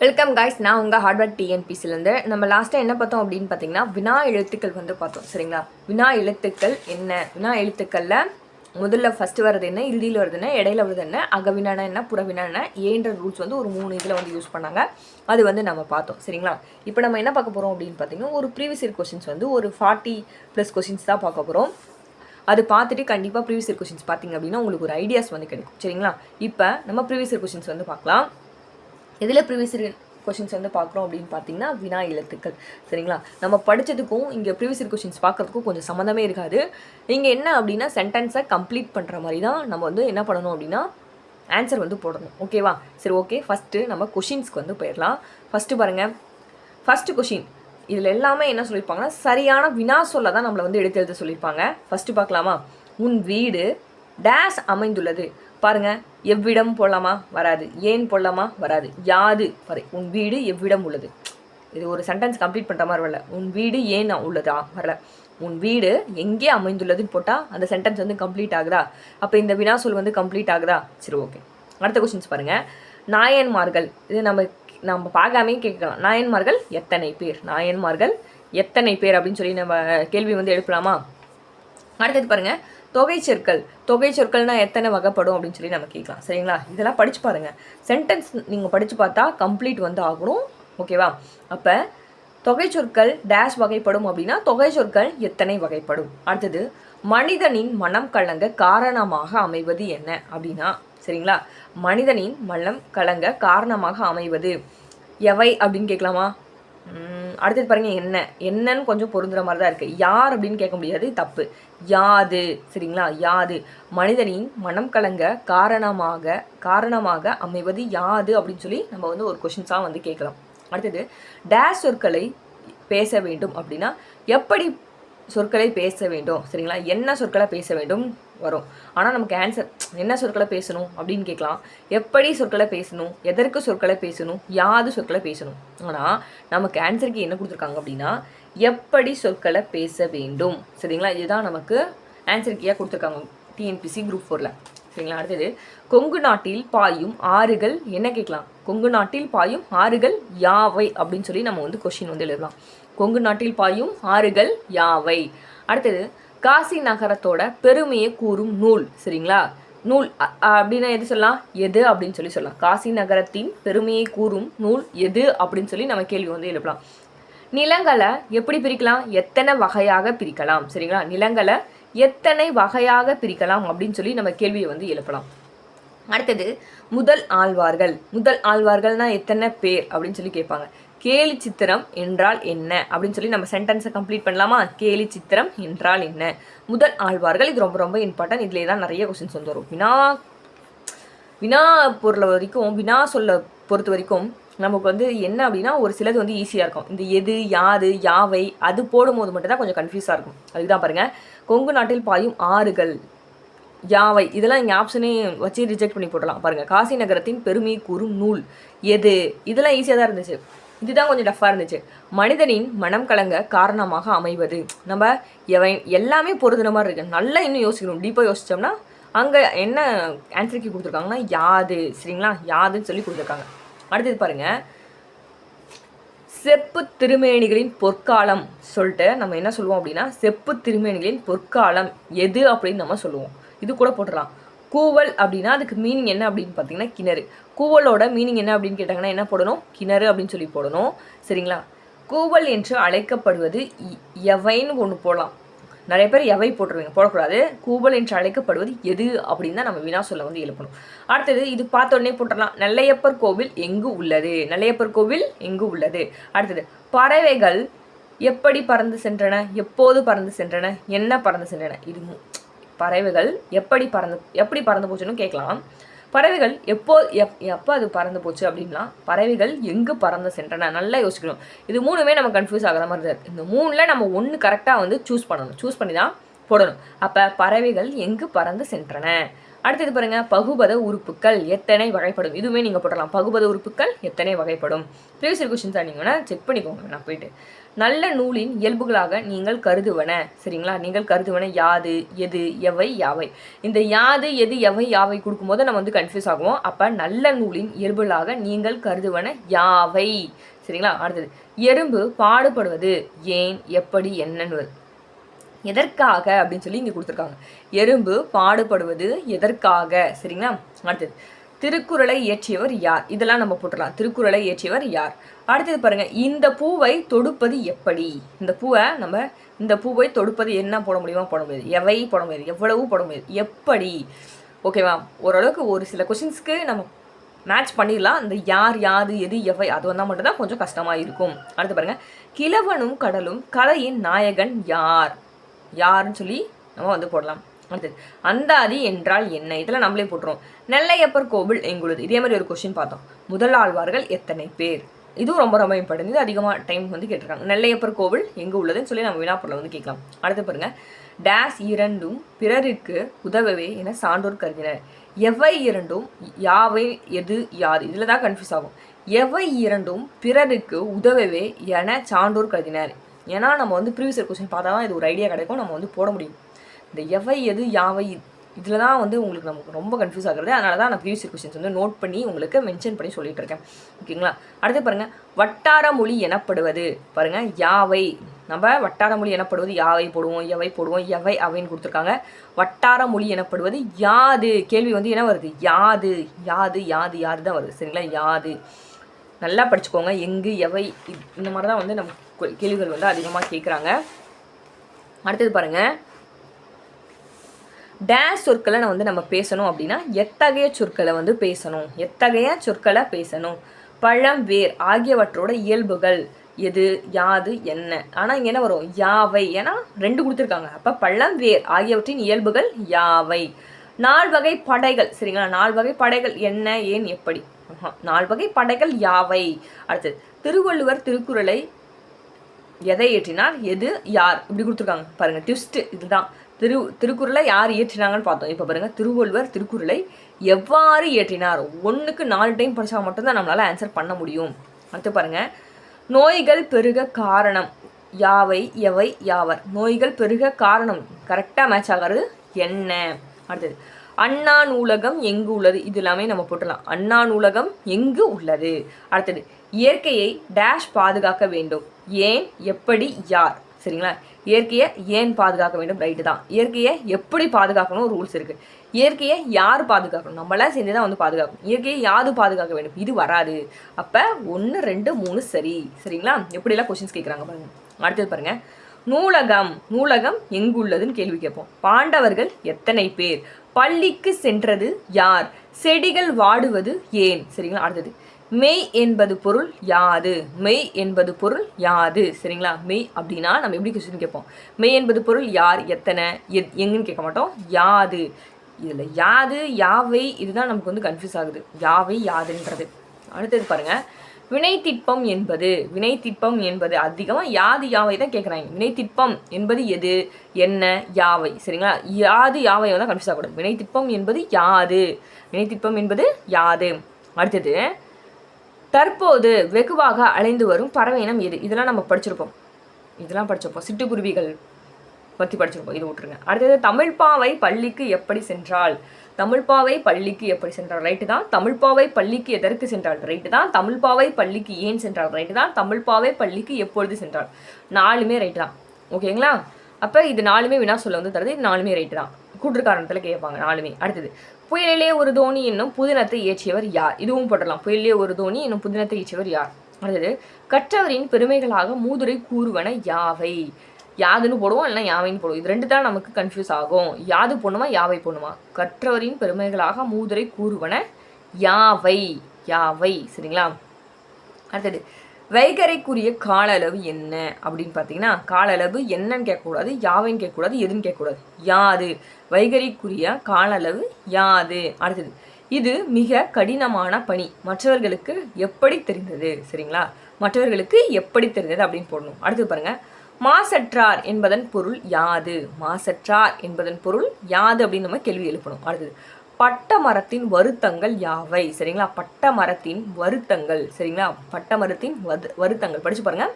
Welcome guys நான் உங்கள் hardware டிஎன்பிசிலேருந்து நம்ம லாஸ்ட்டாக என்ன பார்த்தோம் அப்படின்னு பார்த்தீங்கன்னா வினா எழுத்துக்கள் வந்து பார்த்தோம். சரிங்களா? வினா எழுத்துக்கள் என்ன? வினா எழுத்துக்களில் முதல்ல ஃபஸ்ட்டு வர்றது என்ன? இறுதியில் வருது என்ன? இடையில வருது என்ன? அகவினானா என்ன? புறவினா என்ன? ஏன்ற ரூல்ஸ் வந்து ஒரு மூணு இதில் வந்து யூஸ் பண்ணாங்க. அது வந்து நம்ம பார்த்தோம். சரிங்களா? இப்போ நம்ம என்ன பார்க்க போகிறோம் அப்படின்னு பார்த்தீங்கன்னா ஒரு ப்ரீவியஸ் இயர் கொஷின்ஸ் வந்து ஒரு ஃபார்ட்டி ப்ளஸ் கொஷின்ஸ் தான் பார்க்க போகிறோம் அது பார்த்துட்டு கண்டிப்பாக ப்ரீவியஸ் இயர் கொஷின்ஸ் பார்த்தீங்க அப்படின்னா உங்களுக்கு ஒரு ஐடியாஸ் வந்து கிடைக்கும். சரிங்களா? இப்போ நம்ம ப்ரீவியஸ் இயர் கொஷின்ஸ் வந்து பார்க்கலாம். எதில் ப்ரீவியஸ் கொஷின்ஸ் வந்து பார்க்குறோம் அப்படின்னு பார்த்தீங்கன்னா வினா எழுத்துக்கள். சரிங்களா? நம்ம படித்ததுக்கும் இங்கே ப்ரீவியஸ் கொஷின்ஸ் பார்க்குறதுக்கும் கொஞ்சம் சம்மந்தமே இருக்காது. இங்கே என்ன அப்படின்னா சென்டென்ஸை கம்ப்ளீட் பண்ணுற மாதிரி தான் நம்ம வந்து என்ன பண்ணணும் அப்படின்னா ஆன்சர் வந்து போடணும். ஓகேவா சரி ஓகே ஃபஸ்ட்டு நம்ம கொஷின்ஸ்க்கு வந்து போயிடலாம். ஃபஸ்ட்டு பாருங்கள் ஃபஸ்ட்டு கொஷின் இதில் எல்லாமே என்ன சொல்லியிருப்பாங்கன்னா சரியான வினா சொல்ல தான் நம்மளை வந்து எடுத்து எழுத சொல்லியிருப்பாங்க. ஃபஸ்ட்டு பார்க்கலாமா? உன் வீடு டேஷ் அமைந்துள்ளது. பாருங்க எவ்விடம் போடலாமா வராது ஏன் போடலாமா வராது யாது பாரு உன் வீடு எவ்விடம் உள்ளது? இது ஒரு சென்டென்ஸ் கம்ப்ளீட் பண்ணுற மாதிரி வரல. உன் வீடு ஏன் உள்ளதா? வரல. உன் வீடு எங்கே அமைந்துள்ளதுன்னு போட்டால் அந்த சென்டென்ஸ் வந்து கம்ப்ளீட் ஆகுதா? அப்போ இந்த வினா சொல் வந்து கம்ப்ளீட் ஆகுதா? சரி ஓகே அடுத்த கொஸ்டின்ஸ் பாருங்கள் நாயன்மார்கள் இது நம்ம நம்ம பார்க்காமே கேட்கலாம். நாயன்மார்கள் எத்தனை பேர்? நாயன்மார்கள் எத்தனை பேர் அப்படின்னு சொல்லி நம்ம கேள்வி வந்து எழுப்பலாமா? அடுத்தது பாருங்கள் தொகை சொற்கள் தொகை சொற்கள்னால் எத்தனை வகைப்படும் அப்படின்னு சொல்லி நம்ம கேட்கலாம். சரிங்களா? இதெல்லாம் படித்து பாருங்கள் சென்டென்ஸ் நீங்கள் படித்து பார்த்தா கம்ப்ளீட் வந்து ஆகணும். ஓகேவா அப்போ தொகை சொற்கள் டேஷ் வகைப்படும் அப்படின்னா தொகை சொற்கள் எத்தனை வகைப்படும்? அடுத்தது மனிதனின் மனம் கலங்க காரணமாக அமைவது என்ன அப்படின்னா சரிங்களா? மனிதனின் மனம் கலங்க காரணமாக அமைவது. எவை அப்படின்னு கேட்கலாமா? அடுத்தது பாருங்க என்ன? என்னன்னு கொஞ்சம் பொருந்துற மாதிரி தான் இருக்கு. யார் அப்படின்னு கேட்க முடியாது தப்பு. யாது சரிங்களா? யாது. மனிதனின் மனம் கலங்க காரணமாக காரணமாக அமைவது யாது அப்படின்னு சொல்லி நம்ம வந்து ஒரு கொஷின்ஸாக வந்து கேட்கலாம். அடுத்தது டேஷ் சொற்களை பேச வேண்டும் அப்படின்னா எப்படி சொற்களை பேச வேண்டும்? சரிங்களா? என்ன சொற்களை பேச வேண்டும்? வரும். ஆனால் நமக்கு ஆன்சர் என்ன சொற்களை பேசணும் அப்படின்னு கேட்கலாம். எப்படி சொற்களை பேசணும்? எதற்கு சொற்களை பேசணும்? யாது சொற்களை பேசணும். ஆனால் நமக்கு ஆன்சருக்கு என்ன கொடுத்துருக்காங்க அப்படின்னா எப்படி சொற்களை பேச வேண்டும்? சரிங்களா? இதுதான் நமக்கு ஆன்சர் கீயாக கொடுத்துருக்காங்க. டிஎன்பிசி குரூப் ஃபோரில் சரிங்களா? அடுத்தது கொங்கு நாட்டில் பாயும் ஆறுகள் என்ன கேட்கலாம்? கொங்கு நாட்டில் பாயும் ஆறுகள் யாவை? அப்படின்னு சொல்லி நம்ம வந்து கொஷின் வந்து எழுதலாம். கொங்கு நாட்டில் பாயும் ஆறுகள் யாவை? அடுத்தது காசி நகரத்தோட பெருமையை கூறும் நூல். சரிங்களா? நூல் அ- அப்படின்னா எது சொல்லலாம்? எது அப்படின்னு சொல்லி சொல்லலாம். காசி நகரத்தின் பெருமையை கூறும் நூல் எது அப்படின்னு சொல்லி நம்ம கேள்வி வந்து எழுப்பலாம். நிலங்களை எப்படி பிரிக்கலாம்? எத்தனை வகையாக பிரிக்கலாம்? சரிங்களா? நிலங்களை எத்தனை வகையாக பிரிக்கலாம் அப்படின்னு சொல்லி நம்ம கேள்வியை வந்து எழுப்பலாம். அடுத்தது முதல் ஆழ்வார்கள். முதல் ஆழ்வார்கள்னா எத்தனை பேர் அப்படின்னு சொல்லி கேட்பாங்க. கேலி சித்திரம் என்றால் என்ன? அப்படின்னு சொல்லி நம்ம சென்டென்ஸை கம்ப்ளீட் பண்ணலாமா? கேலி சித்திரம் என்றால் என்ன? முதல் ஆழ்வார்கள் இது ரொம்ப ரொம்ப இம்பார்ட்டன்ட் இதுலேயே தான் நிறைய கொஸ்டின்ஸ் வந்து வரும். வினா வினா பொருளை வரைக்கும் வினா சொல்ல பொறுத்த வரைக்கும் நமக்கு வந்து என்ன அப்படின்னா ஒரு சிலது வந்து ஈஸியாக இருக்கும். இந்த எது யாது யாவை அது போடும்போது மட்டும்தான் கொஞ்சம் கன்ஃபியூஸாக இருக்கும். அதுதான் பாருங்கள் கொங்கு நாட்டில் பாயும் ஆறுகள் யாவை இதெல்லாம் இங்கே ஆப்ஷனே வச்சு ரிஜெக்ட் பண்ணி போடலாம் பாருங்கள் காசி நகரத்தின் பெருமை கூறும் நூல் எது? இதெல்லாம் ஈஸியாக தான் இருந்துச்சு. இதுதான் கொஞ்சம் டஃப்பாக இருந்துச்சு. மனிதனின் மனம் கலங்க காரணமாக அமைவது. நம்ம எவை எல்லாமே பொருதுன மாதிரி இருக்கு. நல்லா இன்னும் யோசிக்கணும். டீப்பாக யோசிச்சோம்னா அங்கே என்ன ஆன்சருக்கு கொடுத்துருக்காங்கன்னா யாது. சரிங்களா? யாதுன்னு சொல்லி கொடுத்துருக்காங்க. அடுத்தது பாருங்க. செப்பு திருமேனிகளின் பொற்காலம் சொல்லிட்டு நம்ம என்ன சொல்லுவோம் அப்படின்னா செப்பு திருமேனிகளின் பொற்காலம் எது அப்படின்னு நம்ம சொல்லுவோம். இது கூட போட்டுடலாம். கூவல் அப்படின்னா அதுக்கு மீனிங் என்ன அப்படின்னு பார்த்தீங்கன்னா கிணறு. கூவலோட மீனிங் என்ன அப்படின்னு கேட்டாங்கன்னா என்ன போடணும்? கிணறு அப்படின்னு சொல்லி போடணும். சரிங்களா? கூவல் என்று அழைக்கப்படுவது இ- எவைன்னு ஒன்று போடலாம். நிறைய பேர் எவை போட்டுருவீங்க? போடக்கூடாது. கூவல் என்று அழைக்கப்படுவது எது அப்படின்னு தான் நம்ம வினா சொல்ல வந்து எழுப்பணும். அடுத்தது இது பார்த்த உடனே போட்டுடலாம். நெல்லையப்பர் கோவில் எங்கு உள்ளது? நெல்லையப்பர் கோவில் எங்கு உள்ளது? அடுத்தது பறவைகள் எப்படி பறந்து சென்றன? எப்போது பறந்து சென்றன? என்ன பறந்து சென்றன? இது மு- பறவைகள் எப்படி பறந்து எப்படி பறந்து போச்சுன்னு கேட்கலாம். பறவைகள் எப்போ எப் எப்போ அது பறந்து போச்சு அப்படின்னா பறவைகள் எங்கே பறந்து சென்றன? நல்லா யோசிக்கணும். இது மூணுமே நம்ம கன்ஃபியூஸ் ஆகிற மாதிரி தான் இந்த மூணில் நம்ம ஒன்று கரெக்டாக வந்து சூஸ் பண்ணணும். சூஸ் பண்ணி தான் போடணும். அப்போ பறவைகள் எங்கு பறந்து சென்றன? அடுத்தது பாருங்க பகுபத உறுப்புகள் எத்தனை வகைப்படும்? இதுவுமே நீங்கள் போடலாம் பகுபத உறுப்புகள் எத்தனை வகைப்படும்? ப்ரீவியஸ் கொஸ்டின்ஸ் நீங்கள் செக் பண்ணிக்கோங்க. நான் போயிட்டு. நல்ல நூலின் இயல்புகளாக நீங்கள் கருதுவன சரிங்களா? நீங்கள் கருதுவன யாது எது எவை யாவை? இந்த யாது எது எவை யாவை கொடுக்கும்போது நம்ம வந்து கன்ஃபியூஸ் ஆகுவோம். அப்போ நல்ல நூலின் இயல்புகளாக நீங்கள் கருதுவன யாவை? சரிங்களா? அடுத்தது எறும்பு பாடுபடுவது ஏன் எப்படி என்னன்னு எதற்காக அப்படின்னு சொல்லி இங்கே கொடுத்துருக்காங்க. எறும்பு பாடுபடுவது எதற்காக? சரிங்களா? அடுத்தது திருக்குறளை இயற்றியவர் யார்? இதெல்லாம் நம்ம போட்டுடலாம். திருக்குறளை இயற்றியவர் யார்? அடுத்தது பாருங்க இந்த பூவை தொடுப்பது எப்படி? இந்த பூவை நம்ம இந்த பூவை தொடுப்பது என்ன போட முடியுமா போட முடியாது. எவை போட முடியாது. எவ்வளவு போட முடியாது. எப்படி? ஓகேவா ஓரளவுக்கு ஒரு சில கொஷின்ஸ்க்கு நம்ம மேட்ச் பண்ணிடலாம். இந்த யார் யாது எது எவை அது வந்தால் மட்டும்தான் கொஞ்சம் கஷ்டமாக இருக்கும். அடுத்து பாருங்க கிழவனும் கடலும் கலையின் நாயகன் யார்? யாருன்னு சொல்லி நம்ம வந்து போடலாம். அடுத்தது அந்தாதி என்றால் என்ன? இதில் நம்மளே போட்டுருவோம். நெல்லையப்பர் கோவில் எங்குள்ளது? இதே மாதிரி ஒரு கொஸ்டின் பார்த்தோம். முதல் ஆழ்வார்கள் எத்தனை பேர்? இதுவும் ரொம்ப ரொம்ப இம்பார்ட்டன் இது அதிகமாக டைம் வந்து கேட்டிருக்காங்க. நெல்லையப்பர் கோவில் எங்கே உள்ளதுன்னு சொல்லி நம்ம வினாப்பொருளை வந்து கேட்கலாம். அடுத்து பாருங்கள் டேஸ் இரண்டும் பிறருக்கு உதவவே என சான்றோர் கருதினர். எவை இரண்டும்? யாவை எது யாது? இதில் தான் கன்ஃபியூஸ் ஆகும். எவை இரண்டும் பிறருக்கு உதவவே என சான்றோர் கருதினர். ஏன்னா நம்ம வந்து ப்ரீவியஸ் கொஸ்டின் பார்த்தா தான் இது ஒரு ஐடியா கிடைக்கும். நம்ம வந்து போட முடியும். இந்த எவை எது யாவை இதில் தான் வந்து உங்களுக்கு நமக்கு ரொம்ப கன்ஃபியூஸ் ஆகுறது. அதனால தான் நான் ப்ரீவியஸ் கொஸ்டின்ஸ் வந்து நோட் பண்ணி உங்களுக்கு மென்ஷன் பண்ணி சொல்லிட்டு இருக்கேன். ஓகேங்களா? அடுத்து பாருங்கள் வட்டார மொழி எனப்படுவது. பாருங்கள் யாவை. நம்ம வட்டார மொழி எனப்படுவது யாவை போடுவோம் எவை போடுவோம் எவை அவைன்னு கொடுத்துருக்காங்க. வட்டார மொழி எனப்படுவது யாது. கேள்வி வந்து என்ன வருது? யாது. யாது யாது யாது தான் வருது. சரிங்களா? யாது. நல்லா படிச்சுக்கோங்க. எங்கு எவை இந்த மாதிரி தான் வந்து நம்ம கேள்விகள் வந்து அதிகமாக கேட்குறாங்க அடுத்தது பாருங்கள் டேஷ் சொற்களை நான் வந்து நம்ம பேசணும் அப்படின்னா எத்தகைய சொற்களை வந்து பேசணும்? எத்தகைய சொற்களை பேசணும்? பழம் வேர் ஆகியவற்றோட இயல்புகள் எது யாது என்ன? ஆனால் இங்கே என்ன வரும்? யாவை. ஏன்னா ரெண்டு கொடுத்துருக்காங்க. அப்போ பழம் வேர் ஆகியவற்றின் இயல்புகள் யாவை? நால் வகை படைகள். சரிங்களா? நால் வகை படைகள் என்ன ஏன் எப்படி? நால் வகை படைகள் யாவை? அடுத்தது திருவள்ளுவர் திருக்குறளை எதை ஏற்றினார் எது யார்? இப்படி கொடுத்துருக்காங்க. பாருங்க ட்விஸ்ட் இதுதான். திரு திருக்குறளை யார் இயற்றினாங்கன்னு பார்த்தோம். இப்போ பாருங்க திருவள்ளுவர் திருக்குறளை எவ்வாறு இயற்றினார்? ஒன்றுக்கு நாலு டைம் படித்தா மட்டும்தான் நம்மளால் ஆன்சர் பண்ண முடியும். அடுத்து பாருங்க நோய்கள் பெருக காரணம். யாவை எவை யாவர்? நோய்கள் பெருக காரணம். கரெக்டாக மேட்ச் ஆகிறது என்ன? அடுத்தது அண்ணா நூலகம் எங்கு உள்ளது? இது எல்லாமே நம்ம போட்டலாம் அண்ணா நூலகம் எங்கு உள்ளது? அடுத்தது இயற்கையை டேஷ் பாதுகாக்க வேண்டும். ஏன்? எப்படி? யார்? சரிங்களா? இயற்கையை ஏன் பாதுகாக்க வேண்டும்? ரைட்டு தான். இயற்கையை எப்படி பாதுகாக்கணும் ரூல்ஸ் இருக்குது இயற்கையை யார் பாதுகாக்கணும்? நம்மளாம் சேர்ந்து தான் வந்து பாதுகாக்கணும். இயற்கையை யாது பாதுகாக்க வேண்டும்? இது வராது. அப்போ ஒன்று ரெண்டு மூணு சரி. சரிங்களா? எப்படிலாம் கொஷின்ஸ் கேட்குறாங்க பாருங்கள் அடுத்தது பாருங்கள் நூலகம் நூலகம் எங்குள்ளதுன்னு கேள்வி கேட்போம். பாண்டவர்கள் எத்தனை பேர்? பள்ளிக்கு சென்றது யார்? செடிகள் வாடுவது ஏன்? சரிங்களா அடுத்தது. மெய் என்பது பொருள் யாது? மெய் என்பது பொருள் யாது? சரிங்களா மெய் அப்படின்னா நம்ம எப்படி கொஸ்டின் கேட்போம்? மெய் என்பது பொருள் யார்? எத்தனை? எத் எங்கன்னு கேட்க மாட்டோம். யாது. இதில் யாது யாவை இதுதான் நமக்கு வந்து கன்ஃபியூஸ் ஆகுது. யாவை யாதுன்றது. அடுத்தது பாருங்கள் வினைத்திட்பம் என்பது வினைத்திட்பம் என்பது அதிகமாக யாது யாவை தான் கேட்குறாங்க வினைத்திட்பம் என்பது எது? என்ன? யாவை. சரிங்களா? யாது யாவை தான் கன்ஃபியூஸ் ஆகக்கூடாது. வினைத்திட்பம் என்பது யாது. வினைத்திட்பம் என்பது யாது. அடுத்தது தற்போது வெகுவாக அலைந்து வரும் பறவை இனம் எது? இதெல்லாம் நம்ம படிச்சிருப்போம். இதெல்லாம் படிச்சிருப்போம். சிட்டுக்குருவிகள் பற்றி படிச்சிருப்போம் இது விட்டுருங்க. அடுத்தது தமிழ்ப்பாவை பள்ளிக்கு எப்படி சென்றால் தமிழ்ப்பாவை பள்ளிக்கு எப்படி சென்றால் ரைட்டு தான். தமிழ்ப்பாவை பள்ளிக்கு எதற்கு சென்றால் ரைட்டு தான். தமிழ்ப்பாவை பள்ளிக்கு ஏன் சென்றால் ரைட்டு தான். தமிழ்ப்பாவை பள்ளிக்கு எப்பொழுது சென்றால் நாலுமே ரைட்டு தான். ஓகேங்களா அப்போ இது நாலுமே வினா சொல்ல வந்து தருது. இது நாலுமே ரைட்டு தான். கூட்டுக்காரணத்தில் கேட்பாங்க. நாலுமே. அடுத்தது புயலிலே ஒரு தோனி என்னும் புதினத்தை இயற்றியவர் யார்? இதுவும் போடலாம் புயலிலே ஒரு தோனி என்னும் புதினத்தை இயற்றியவர் யார்? அடுத்தது கற்றவரின் பெருமைகளாக மூதுரை கூறுவன யாவை? யாதுன்னு போடுவோம் இல்லை யாவைன்னு போடுவோம். இது ரெண்டு தான் நமக்கு கன்ஃபியூஸ் ஆகும். யாது போடணுமா யாவை பொண்ணுமா கற்றவரின் பெருமைகளாக மூதுரை கூறுவன யாவை? யாவை சரிங்களா? அடுத்தது வைகரைக்குரிய கால அளவு என்ன? அப்படின்னு பார்த்தீங்கன்னா கால அளவு என்னன்னு கேட்கக்கூடாது யாவைன்னு கேட்கக்கூடாது எதுன்னு கேட்கக்கூடாது. யாது. வைகரைக்குரிய கால அளவு யாது? அடுத்தது இது மிக கடினமான பணி. மற்றவர்களுக்கு எப்படி தெரிந்தது? சரிங்களா? மற்றவர்களுக்கு எப்படி தெரிந்தது அப்படின்னு போடணும். அடுத்து பாருங்கள் மாசற்றார் என்பதன் பொருள் யாது. மாசற்றார் என்பதன் பொருள் யாது அப்படின்னு நம்ம கேள்வி எழுப்பணும். அடுத்தது பட்ட மரத்தின் வருத்தங்கள் யாவை? சரிங்களா? பட்ட மரத்தின் வருத்தங்கள். சரிங்களா? பட்ட மரத்தின் வது வருத்தங்கள். படிச்சு பாருங்க.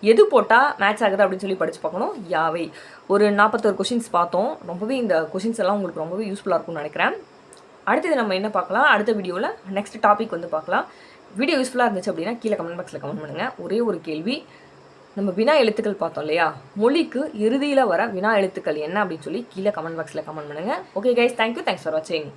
எது போட்டால் மேட்ச் ஆகுது அப்படின்னு சொல்லி படித்து பார்க்கணும். யாவை? ஒரு நாற்பத்தோரு கொஷின்ஸ் பார்த்தோம். ரொம்பவே இந்த கொஷின்ஸ் எல்லாம் உங்களுக்கு ரொம்பவே யூஸ்ஃபுல்லாக இருக்கும்னு நினைக்கிறேன். அடுத்தது நம்ம என்ன பார்க்கலாம்? அடுத்த வீடியோவில் நெக்ஸ்ட் டாபிக் வந்து பார்க்கலாம். வீடியோ யூஸ்ஃபுல்லாக இருந்துச்சு அப்படின்னா கீழே கமெண்ட் பாக்ஸில் கமெண்ட் பண்ணுங்கள் ஒரே ஒரு கேள்வி. நம்ம வினா எழுத்துக்கள் பார்த்தோம் இல்லையா? மொழிக்கு இறுதியில் வர வினா எழுத்துக்கள் என்ன அப்படின்னு சொல்லி கீழே கமெண்ட் பாக்ஸில் கமெண்ட் பண்ணுங்கள் okay guys thank you thanks for வாட்சிங்